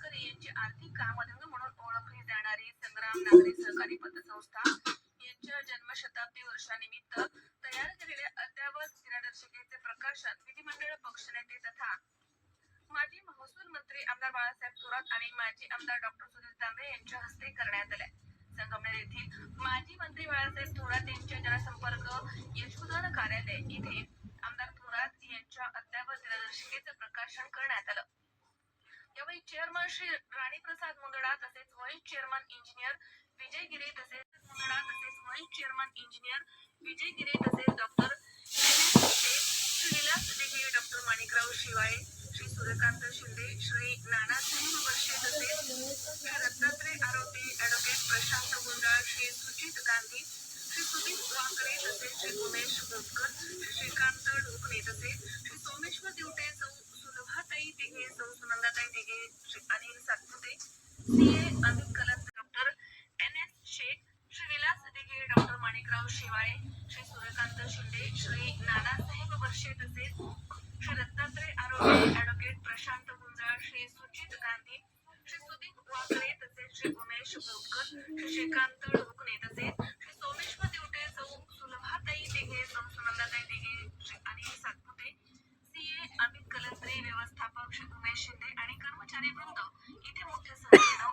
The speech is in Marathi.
वानखडे यांची आर्थिक कामधंग म्हणून ओळखली जाणारी संग्राम नागरी सहकारी पतसंस्था यांच्या जन्मशताब्दी वर्षानिमित्त तयार केलेल्या अद्यावत दिनदर्शिकेचे प्रकाशन विधिमंडळ पक्षनेते तथा माजी महसूल मंत्री आमदार बाळासाहेब थोरात आणि माजी आमदार डॉक्टर सुनील तांबे यांच्या हस्ते करण्यात आले. संगमनेर येथील माजी मंत्री बाळासाहेब थोरात यांच्या जनसंपर्क यशोधन कार्यालय इथे आमदार थोरात यांच्या अद्यावत दिनदर्शिकेचं प्रकाशन करण्यात आलं. चेअरमन श्री राणीप्रसाद मुंदडा तसेच vice chairman engineer Vijay Gire तसेच मुंदडा तसेच vice chairman engineer Vijay Gire तसेच डॉक्टर श्रीलास विलास दिघे डॉक्टर माणिकराव शिवाय श्री सूर्यकांत शिंदे श्री नानासाहेब वर्षे तसेच श्री दत्तात्रय आरोपी ऍडव्होकेट प्रशांत गुंडाळ श्री सुजित गांधी श्री सुदीप वाकरे तसेच श्री उमेश मोतकर श्री श्रीकांत ढोकणे तसेच Shri Anil Satpute C A Amit Kalant doctor N S Shaikh Shri Vilas Dighe doctor Manikrao Shewale Shri Suryakant Shinde Shri Nanasaheb वर्षे तसेच श्री दत्तात्रय आरोग्य ॲडव्होकेट प्रशांत गुंजाळ श्री सुजित गांधी श्री सुदीप वाकरे तसेच श्री उमेश बोरकर श्री श्रीकांत डुकणे तसेच श्री सोमेश्वर देवटे सौ सुलभाताई दिघे सौ सुनंदाताई दिघे श्री अनिल सातपुते सी ए अमित कलंत्रे व्यवस्थापक श्री उमेश शिंदे कर्मचारी वृंद इथे मोठ्या संख्येनं